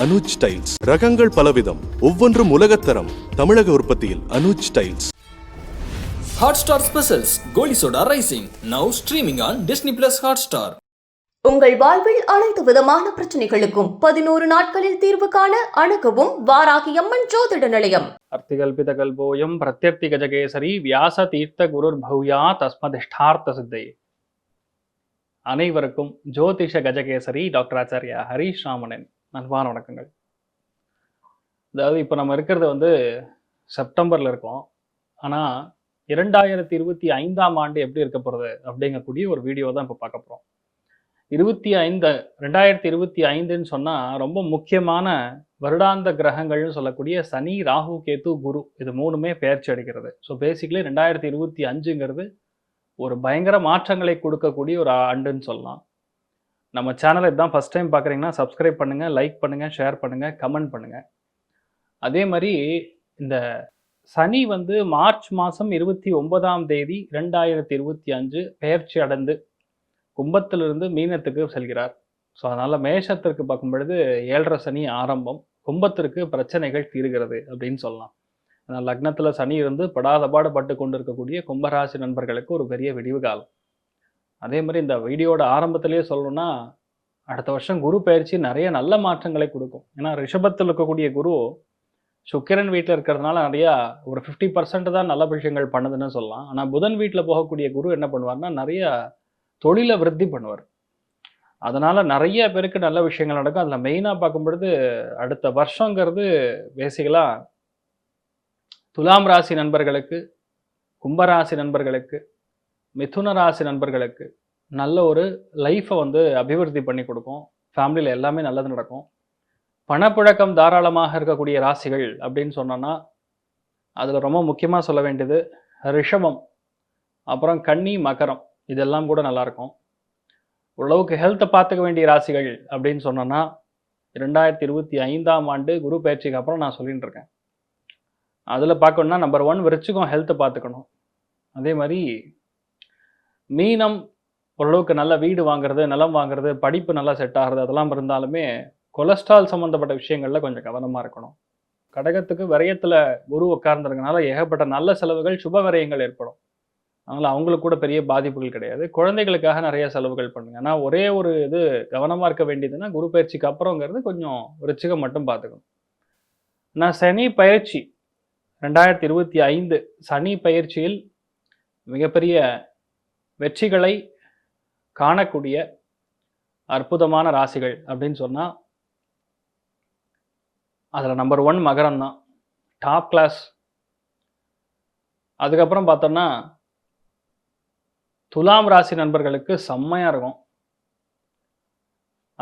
Anuj tiles. ரகங்கள் பலவிதம். ஒவ்வொன்றும் உலகத்தரம் தமிழக உற்பத்தியில் Anuj tiles. Hotstar specials Goli Soda rising now streaming on Disney plus Hotstar உங்கள் வாழ்வில் அனைத்து விதமான பிரச்சனைகளுக்கும் பதினோரு நாட்களில் தீர்வு காண அணுகவும் வாராகி அம்மன் ஜோதிட நிலையம். அர்த்திகல்பித கல்போயம் பிரத்யப்தி கஜகேசரி வியாச தீர்த்த குரு பவ்யா தஸ்மதிஷ்டார்த்த சித்தை. அனைவருக்கும் ஜோதிஷ கஜகேசரி டாக்டர் ஆச்சாரியா ஹரிஷ் ராமனன் நல்வான வணக்கங்கள். அதாவது இப்போ நம்ம இருக்கிறது வந்து செப்டம்பரில் இருக்கோம். ஆனால் இரண்டாயிரத்தி இருபத்தி ஐந்தாம் ஆண்டு எப்படி இருக்க போகிறது அப்படிங்கக்கூடிய ஒரு வீடியோ தான் இப்போ பார்க்க போகிறோம் இருபத்தி ஐந்து ரெண்டாயிரத்தி இருபத்தி ஐந்துன்னு சொன்னால் ரொம்ப முக்கியமான வருடாந்த கிரகங்கள்னு சொல்லக்கூடிய சனி ராகு கேத்து குரு இது மூணுமே பெயர்ச்சி அடிக்கிறது ஸோ பேசிக்கலி ரெண்டாயிரத்தி இருபத்தி அஞ்சுங்கிறது ஒரு பயங்கர மாற்றங்களை கொடுக்கக்கூடிய ஒரு ஆண்டுன்னு சொல்லலாம். நம்ம சேனலை இதுதான் ஃபஸ்ட் டைம் பார்க்குறீங்கன்னா சப்ஸ்கிரைப் பண்ணுங்கள் லைக் பண்ணுங்கள் ஷேர் பண்ணுங்கள் கமெண்ட் பண்ணுங்கள் அதே மாதிரி இந்த சனி வந்து மார்ச் மாதம் இருபத்தி ஒன்பதாம் தேதி ரெண்டாயிரத்தி இருபத்தி அஞ்சு பெயர்ச்சி அடைந்து கும்பத்திலிருந்து மீனத்துக்கு செல்கிறார். ஸோ அதனால் மேஷத்திற்கு பார்க்கும் பொழுது ஏழரை சனி ஆரம்பம் கும்பத்திற்கு பிரச்சனைகள் தீர்கிறது அப்படின்னு சொல்லலாம். ஆனால் லக்னத்தில் சனி இருந்து படாத பாடுபட்டு கொண்டிருக்கக்கூடிய கும்பராசி நண்பர்களுக்கு ஒரு பெரிய விடிவு காலம். அதே மாதிரி இந்த வீடியோட ஆரம்பத்திலேயே சொல்லணும்னா அடுத்த வருஷம் குரு பயிற்சி நிறைய நல்ல மாற்றங்களை கொடுக்கும். ஏன்னா ரிஷபத்தில் இருக்கக்கூடிய குரு சுக்கிரன் வீட்டில் இருக்கிறதுனால நிறையா ஒரு ஃபிஃப்டி பர்சன்ட் தான் நல்ல விஷயங்கள் பண்ணுதுன்னு சொல்லலாம். ஆனால் புதன் வீட்டில் போகக்கூடிய குரு என்ன பண்ணுவார்னா நிறைய தொழிலை விருத்தி பண்ணுவார். அதனால் நிறைய பேருக்கு நல்ல விஷயங்கள் நடக்கும். அதில் மெயினாக பார்க்கும்பொழுது அடுத்த வருஷங்கிறது பேசிக்கலாக துலாம் ராசி நண்பர்களுக்கு கும்பராசி நண்பர்களுக்கு மிதுன ராசி நண்பர்களுக்கு நல்ல ஒரு லைஃப்பை வந்து அபிவிருத்தி பண்ணி கொடுக்கும். ஃபேமிலியில் எல்லாமே நல்லது நடக்கும். பணப்புழக்கம் தாராளமாக இருக்கக்கூடிய ராசிகள் அப்படின்னு சொன்னோன்னா அதில் ரொம்ப முக்கியமாக சொல்ல வேண்டியது ரிஷபம் அப்புறம் கன்னி மகரம். இதெல்லாம் கூட நல்லாயிருக்கும் ஓரளவுக்கு ஹெல்த்தை பார்த்துக்க வேண்டிய ராசிகள் அப்படின்னு சொன்னோன்னா ரெண்டாயிரத்தி இருபத்தி ஐந்தாம் ஆண்டு குரு பயிற்சிக்கு அப்புறம் நான் சொல்லிட்டு இருக்கேன். அதில் பார்க்கணுன்னா நம்பர் ஒன் விருச்சிகம் ஹெல்த்தை பார்த்துக்கணும். அதே மாதிரி மீனம் ஓரளவுக்கு நல்ல வீடு வாங்குறது நிலம் வாங்குறது படிப்பு நல்லா செட் ஆகிறது அதெல்லாம் இருந்தாலுமே கொலஸ்ட்ரால் சம்மந்தப்பட்ட விஷயங்களில் கொஞ்சம் கவனமாக இருக்கணும். கடகத்துக்கு விரயத்தில் குரு உட்கார்ந்துருக்கனால ஏகப்பட்ட நல்ல செலவுகள் சுப விரயங்கள் ஏற்படும். அதனால் அவங்களுக்கு கூட பெரிய பாதிப்புகள் கிடையாது. குழந்தைகளுக்காக நிறைய செலவுகள் பண்ணுங்க. ஆனால் ஒரே ஒரு இது கவனமாக இருக்க வேண்டியதுன்னா குரு பயிற்சிக்கு அப்புறங்கிறது கொஞ்சம் ரிச்சிகம் மட்டும் பார்த்துக்கணும் நான் சனி பயிற்சி ரெண்டாயிரத்தி இருபத்தி ஐந்து சனி பயிற்சியில் மிகப்பெரிய வெற்றிகளை காணக்கூடிய அற்புதமான ராசிகள் அப்படின்னு சொன்னால் அதில் நம்பர் ஒன் மகரம் தான். டாப் கிளாஸ் அதுக்கப்புறம் பார்த்தோன்னா துலாம் ராசி நண்பர்களுக்கு செம்மையாக இருக்கும்.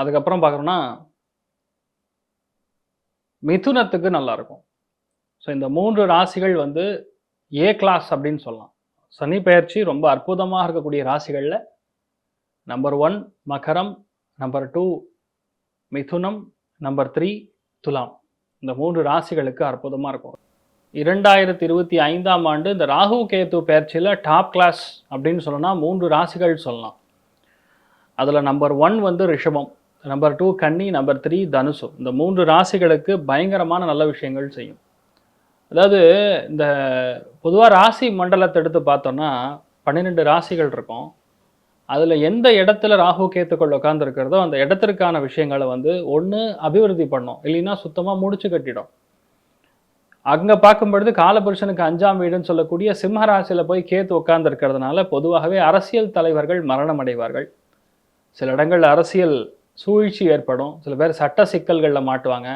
அதுக்கப்புறம் பார்க்குறோன்னா மிதுனத்துக்கு நல்லா இருக்கும். ஸோ இந்த மூன்று ராசிகள் வந்து ஏ கிளாஸ் அப்படின்னு சொல்லலாம். சனி பெயர்ச்சி ரொம்ப அற்புதமாக இருக்கக்கூடிய ராசிகளில் நம்பர் ஒன் மகரம் நம்பர் டூ மிதுனம் நம்பர் த்ரீ துலாம். இந்த மூன்று ராசிகளுக்கு அற்புதமாக இருக்கும். இரண்டாயிரத்தி இருபத்தி ஐந்தாம் ஆண்டு இந்த ராகு கேத்து பயிற்சியில் டாப் கிளாஸ் அப்படின்னு சொல்லணும்னா மூன்று ராசிகள் சொல்லலாம். அதில் நம்பர் ஒன் வந்து ரிஷபம் நம்பர் டூ கன்னி நம்பர் த்ரீ தனுசு. இந்த மூன்று ராசிகளுக்கு பயங்கரமான நல்ல விஷயங்கள் செய்யும். அதாவது இந்த பொதுவாக ராசி மண்டலத்தை எடுத்து பார்த்தோம்னா பன்னிரெண்டு ராசிகள் இருக்கும். அதில் எந்த இடத்துல ராகு கேத்துக்கள் உட்காந்துருக்கிறதோ அந்த இடத்திற்கான விஷயங்களை வந்து ஒன்று அபிவிருத்தி பண்ணும். இல்லைன்னா சுத்தமாக முடிச்சு கட்டிடும். அங்கே பார்க்கும் பொழுது காலபுருஷனுக்கு அஞ்சாம் வீடுன்னு சொல்லக்கூடிய சிம்ம ராசியில் போய் கேத்து உட்காந்துருக்கிறதுனால பொதுவாகவே அரசியல் தலைவர்கள் மரணம் அடைவார்கள் சில இடங்களில் அரசியல் சூழ்ச்சி ஏற்படும். சில பேர் சட்ட சிக்கல்களில் மாட்டுவாங்க.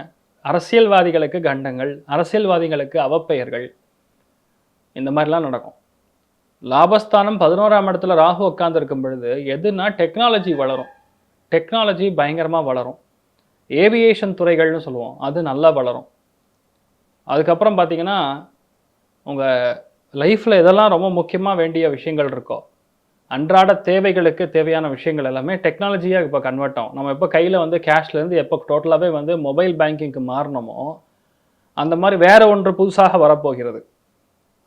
அரசியல்வாதிகளுக்கு கண்டங்கள் அரசியல்வாதிகளுக்கு அவப்பெயர்கள் இந்த மாதிரிலாம் நடக்கும். லாபஸ்தானம் பதினோராம் இடத்துல ராகு உட்காந்துருக்கும் பொழுது எதுனா டெக்னாலஜி வளரும். டெக்னாலஜி பயங்கரமாக வளரும். ஏவியேஷன் துறைகள்னு சொல்லுவோம். அது நல்லா வளரும். அதுக்கப்புறம் பார்த்தீங்கன்னா உங்கள் லைஃப்பில் இதெல்லாம் ரொம்ப முக்கியமாக வேண்டிய விஷயங்கள் இருக்கோ அன்றாட தேவைகளுக்கு தேவையான விஷயங்கள் எல்லாமே டெக்னாலஜியாக இப்போ கன்வெர்ட் ஆகும். நம்ம எப்போ கையில் வந்து கேஷ்லேருந்து எப்போ டோட்டலாகவே வந்து மொபைல் பேங்கிங்க்கு மாறினோமோ அந்த மாதிரி வேறு ஒன்று புதுசாக வரப்போகிறது.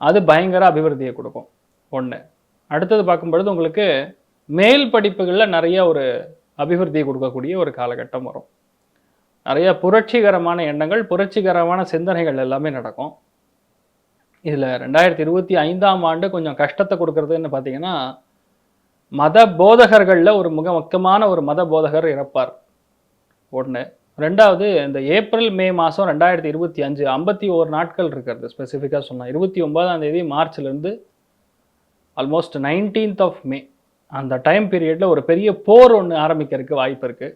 அது பயங்கர அபிவிருத்தியை கொடுக்கும். ஒன்று அடுத்தது பார்க்கும்பொழுது உங்களுக்கு மேல் படிப்புகளில் நிறைய ஒரு அபிவிருத்தியை கொடுக்கக்கூடிய ஒரு காலகட்டம் வரும். நிறைய புரட்சிகரமான எண்ணங்கள் புரட்சிகரமான சிந்தனைகள் எல்லாமே நடக்கும். இதில் ரெண்டாயிரத்தி இருபத்தி ஐந்தாம் ஆண்டு கொஞ்சம் கஷ்டத்தை கொடுக்கறதுன்னு பார்த்தீங்கன்னா மத போதகர்களில் ஒரு மிக முக்கியமான ஒரு மத போதகர் இறப்பார். ஒன்று ரெண்டாவது இந்த ஏப்ரல் மே மாதம் ரெண்டாயிரத்தி இருபத்தி அஞ்சு ஐம்பத்தி ஓரு நாட்கள் இருக்கிறது ஸ்பெசிஃபிக்காக சொன்னால் இருபத்தி ஒன்பதாம் தேதி மார்ச்லேருந்து ஆல்மோஸ்ட் நைன்டீன்த் ஆஃப் மே அந்த டைம் பீரியடில் ஒரு பெரிய போர் ஒன்று ஆரம்பிக்கிறதுக்கு வாய்ப்பு இருக்குது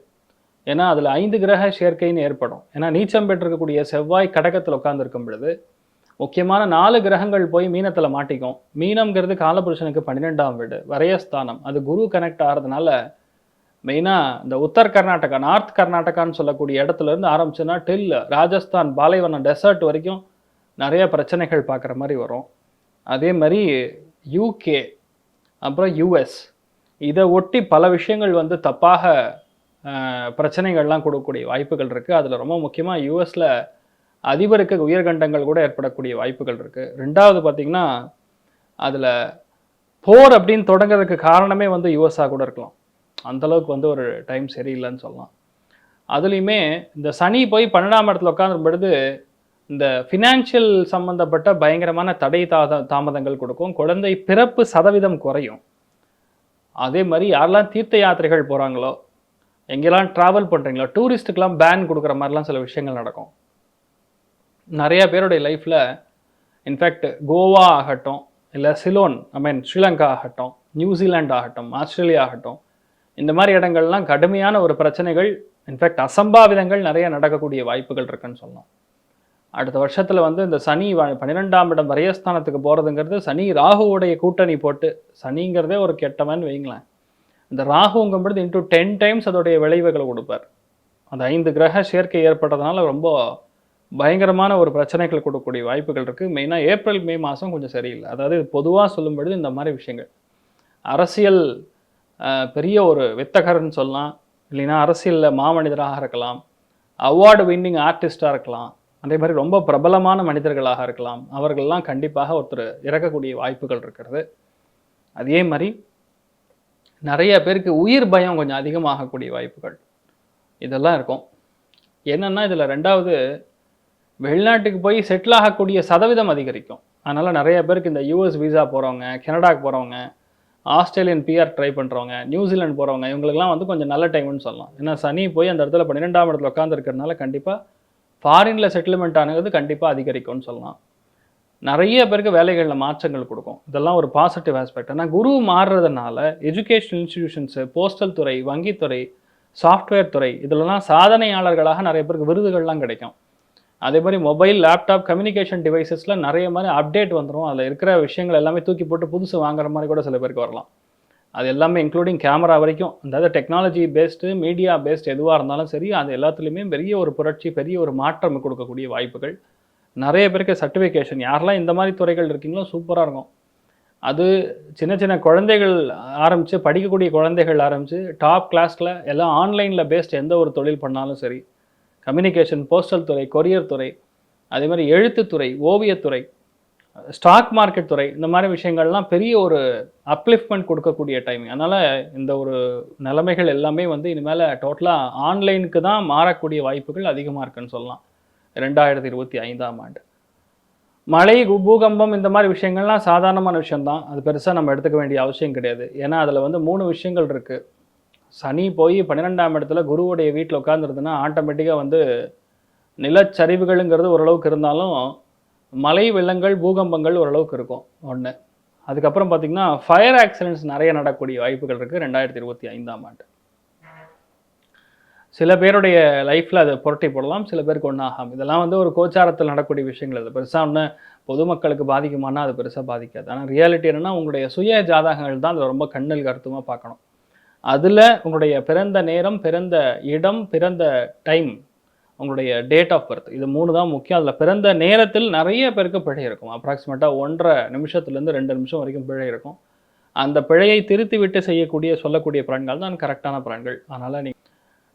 ஏன்னா அதில் ஐந்து கிரக சேர்க்கைன்னு ஏற்படும். ஏன்னா நீச்சம் பெற்றிருக்கக்கூடிய செவ்வாய் கடகத்தில் உட்காந்துருக்கும் பொழுது முக்கியமான நாலு கிரகங்கள் போய் மீனத்தில் மாட்டிக்கும். மீனம்ங்கிறது காலபுருஷனுக்கு பன்னிரெண்டாம் வீடு வரையஸ்தானம். அது குரு கனெக்ட் ஆகிறதுனால மெயினாக இந்த உத்தர் கர்நாடகா நார்த் கர்நாடகான்னு சொல்லக்கூடிய இடத்துல இருந்து ஆரம்பிச்சுன்னா டில் ராஜஸ்தான் பாலைவனம் டெசர்ட் வரைக்கும் நிறைய பிரச்சனைகள் பார்க்குற மாதிரி வரும். அதே மாதிரி யூகே அப்புறம் யூஎஸ் இதை ஒட்டி பல விஷயங்கள் வந்து தப்பாக பிரச்சனைகள்லாம் கொடுக்கக்கூடிய வாய்ப்புகள் இருக்குது அதில் ரொம்ப முக்கியமாக யூஎஸில் அதிபருக்கு உயர்கண்டங்கள் கூட ஏற்படக்கூடிய வாய்ப்புகள் இருக்குது ரெண்டாவது பார்த்திங்கன்னா அதில் போர் அப்படின்னு தொடங்குறதுக்கு காரணமே வந்து யுஎஸ்ஆ கூட இருக்கலாம். அந்த அளவுக்கு வந்து ஒரு டைம் சரியில்லைன்னு சொல்லலாம். அதுலேயுமே இந்த சனி போய் பன்னெண்டாம் இடத்துல உட்காந்துரும் பொழுது இந்த ஃபினான்ஷியல் சம்மந்தப்பட்ட பயங்கரமான தடை தாத தாமதங்கள் கொடுக்கும். குழந்தை பிறப்பு சதவீதம் குறையும். அதே மாதிரி யாரெல்லாம் தீர்த்த யாத்திரைகள் போகிறாங்களோ எங்கெல்லாம் ட்ராவல் பண்ணுறீங்களோ டூரிஸ்ட்டுக்கெல்லாம் பேன் கொடுக்குற மாதிரிலாம் சில விஷயங்கள் நடக்கும். நிறைய பேருடைய லைஃப்பில் இன்ஃபேக்ட் கோவா ஆகட்டும் இல்லை சிலோன் ஐ மீன் ஸ்ரீலங்கா ஆகட்டும் நியூசிலாண்ட் ஆகட்டும் ஆஸ்திரேலியா ஆகட்டும் இந்த மாதிரி இடங்கள்லாம் கடுமையான ஒரு பிரச்சனைகள் இன்ஃபேக்ட் அசம்பாவிதங்கள் நிறைய நடக்கக்கூடிய வாய்ப்புகள் இருக்குன்னு சொல்லலாம். அடுத்த வருஷத்தில் வந்து இந்த சனி வ- பன்னிரெண்டாம் இடம் வரையஸ்தானத்துக்கு போகிறதுங்கிறது சனி ராகுவுடைய கூட்டணி போட்டு சனிங்கிறதே ஒரு கெட்டவன் வைங்களேன். இந்த ராகுங்கும் பொழுது இன்ட்டு டென் டைம்ஸ் அதோடைய விளைவுகளை கொடுப்பார். அந்த ஐந்து கிரக சேர்க்கை ஏற்பட்டதுனால ரொம்ப பயங்கரமான ஒரு பிரச்சனைகள் கொடுக்கக்கூடிய வாய்ப்புகள் இருக்குது மெயினாக ஏப்ரல் மே மாதம் கொஞ்சம் சரியில்லை. அதாவது பொதுவாக சொல்லும்பொழுது இந்த மாதிரி விஷயங்கள். அரசியல் பெரிய ஒரு வித்தகர்னு சொல்லலாம். இல்லைன்னா அரசியலில் மாமனிதராக இருக்கலாம். அவார்டு வின்னிங் ஆர்டிஸ்டாக இருக்கலாம். அதே மாதிரி ரொம்ப பிரபலமான மனிதர்களாக இருக்கலாம். அவர்கள்லாம் கண்டிப்பாக ஒருத்தர் இறக்கக்கூடிய வாய்ப்புகள் இருக்கிறது. அதே மாதிரி நிறைய பேருக்கு உயிர் பயம் கொஞ்சம் அதிகமாகக்கூடிய வாய்ப்புகள். இதெல்லாம் இருக்கும். என்னென்னா இதில் ரெண்டாவது வெளிநாட்டுக்கு போய் செட்டில் ஆகக்கூடிய சதவீதம் அதிகரிக்கும். அதனால் நிறைய பேருக்கு இந்த யூஎஸ் விசா போகிறவங்க கனடாக்கு போகிறவங்க ஆஸ்திரேலியன் பிஆர் ட்ரை பண்ணுறவங்க நியூசிலாந்து போகிறவங்க இவங்களுக்குலாம் வந்து கொஞ்சம் நல்ல டைம்னு சொல்லலாம். ஏன்னா சனி போய் அந்த இடத்துல பன்னிரெண்டாம் இடத்துல உட்காந்துருக்கிறதுனால கண்டிப்பாக ஃபாரினில் செட்டில்மெண்ட் ஆனது கண்டிப்பாக அதிகரிக்கும்னு சொல்லலாம். நிறைய பேருக்கு வேலைகளில் மாற்றங்கள் கொடுக்கும். இதெல்லாம் ஒரு பாசிட்டிவ் ஆஸ்பெக்ட் ஆனால் குரு மாறுறதுனால எஜுகேஷன் இன்ஸ்டிடியூஷன்ஸு போஸ்டல் துறை வங்கித்துறை சாஃப்ட்வேர் துறை இதிலலாம் சாதனையாளர்களாக நிறைய பேருக்கு விருதுகள்லாம் கிடைக்கும். அதே மாதிரி மொபைல் லேப்டாப் கம்யூனிகேஷன் டிவைசஸில் நிறைய மாதிரி அப்டேட் வந்துடும் அதில் இருக்கிற விஷயங்கள் எல்லாமே தூக்கி போட்டு புதுசு வாங்குற மாதிரி கூட சில பேருக்கு வரலாம். அது எல்லாமே இன்க்ளூடிங் கேமரா வரைக்கும். அதாவது டெக்னாலஜி பேஸ்டு மீடியா பேஸ்ட் எதுவாக இருந்தாலும் சரி அது எல்லாத்துலேயுமே பெரிய ஒரு புரட்சி பெரிய ஒரு மாற்றம் கொடுக்கக்கூடிய வாய்ப்புகள். நிறைய பேருக்கு சர்டிஃபிகேஷன் யாரெல்லாம் இந்த மாதிரி துறைகள் இருக்கீங்களோ சூப்பராக இருக்கும். அது சின்ன சின்ன குழந்தைகள் ஆரம்பித்து படிக்கக்கூடிய குழந்தைகள் ஆரம்பித்து டாப் கிளாஸில் எல்லாம் ஆன்லைனில் பேஸ்ட் எந்த ஒரு தொழில் பண்ணாலும் சரி கம்யூனிகேஷன் போஸ்டல் துறை கொரியர் துறை அதே மாதிரி எழுத்துத்துறை ஓவியத்துறை ஸ்டாக் மார்க்கெட் துறை இந்த மாதிரி விஷயங்கள்லாம் பெரிய ஒரு அப்லிஃப்ட்மெண்ட் கொடுக்கக்கூடிய டைம் அதனால் இந்த ஒரு நிலைமைகள் எல்லாமே வந்து இனிமேல் டோட்டலாக ஆன்லைனுக்கு தான் மாறக்கூடிய வாய்ப்புகள் அதிகமாக இருக்குன்னு சொல்லலாம். ரெண்டாயிரத்தி இருபத்தி ஐந்தாம் ஆண்டு. மழை பூகம்பம் இந்த மாதிரி விஷயங்கள்லாம் சாதாரணமான விஷயம்தான். அது பெருசாக நம்ம எடுத்துக்க வேண்டிய அவசியம் கிடையாது. ஏன்னா அதில் வந்து மூணு விஷயங்கள் இருக்குது சனி போய் பன்னிரெண்டாம் இடத்துல குருவுடைய வீட்டில் உட்காந்துருதுன்னா ஆட்டோமேட்டிக்காக வந்து நிலச்சரிவுகளுங்கிறது ஓரளவுக்கு இருந்தாலும் மலை வெள்ளங்கள் பூகம்பங்கள் ஓரளவுக்கு இருக்கும் ஒன்று அதுக்கப்புறம் பார்த்திங்கன்னா ஃபயர் ஆக்சிடென்ட்ஸ் நிறைய நடக்கக்கூடிய வாய்ப்புகள் இருக்குது ரெண்டாயிரத்தி இருபத்தி ஐந்தாம் ஆண்டு. சில பேருடைய லைஃப்பில் அதை புரட்டி போடலாம் சில பேருக்கு ஒன்றும் இதெல்லாம் வந்து ஒரு கோச்சாரத்தில் நடக்கக்கூடிய விஷயங்கள். அது பெருசாக ஒன்று பொதுமக்களுக்கு பாதிக்குமானா அது பெருசாக பாதிக்காது. ஆனால் ரியாலிட்டி என்னன்னா உங்களுடைய சுய ஜாதகங்கள் தான் அதை ரொம்ப கண்ணில் கருத்துமாக பார்க்கணும். அதில் உங்களுடைய பிறந்த நேரம் பிறந்த இடம் பிறந்த டைம் உங்களுடைய டேட் ஆஃப் பர்த் இது மூணு தான் முக்கியம். அதில் பிறந்த நேரத்தில் நிறைய பேருக்கு பிழை இருக்கும். அப்ராக்சிமேட்டாக ஒன்றரை நிமிஷத்துலேருந்து ரெண்டு நிமிஷம் வரைக்கும் பிழை இருக்கும். அந்த பிழையை திருத்தி விட்டு செய்யக்கூடிய சொல்லக்கூடிய பிரான்கள் தான் கரெக்டான பிரான்கள் அதனால் நீ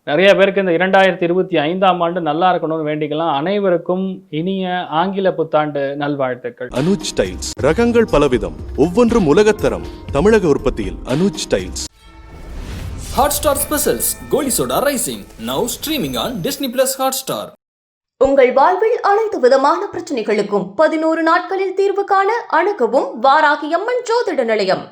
நிறைய பேருக்கு இந்த இரண்டாயிரத்தி இருபத்தி ஐந்தாம் ஆண்டு நல்லா இருக்கணும்னு வேண்டிக்கலாம். அனைவருக்கும் இனிய ஆங்கில புத்தாண்டு நல்வாழ்த்துக்கள். அனுஜ் டைல்ஸ். ரகங்கள் பலவிதம். ஒவ்வொன்றும் உலகத்தரம். தமிழக உற்பத்தியில் Anuj tiles. Hotstar specials Goli Soda rising now streaming on Disney plus Hotstar உங்கள் வாழ்வில் அனைத்து விதமான பிரச்சனைகளுக்கும் பதினோரு நாட்களில் தீர்வு காண அணுகவும் வாராகி அம்மன் ஜோதிட நிலையம்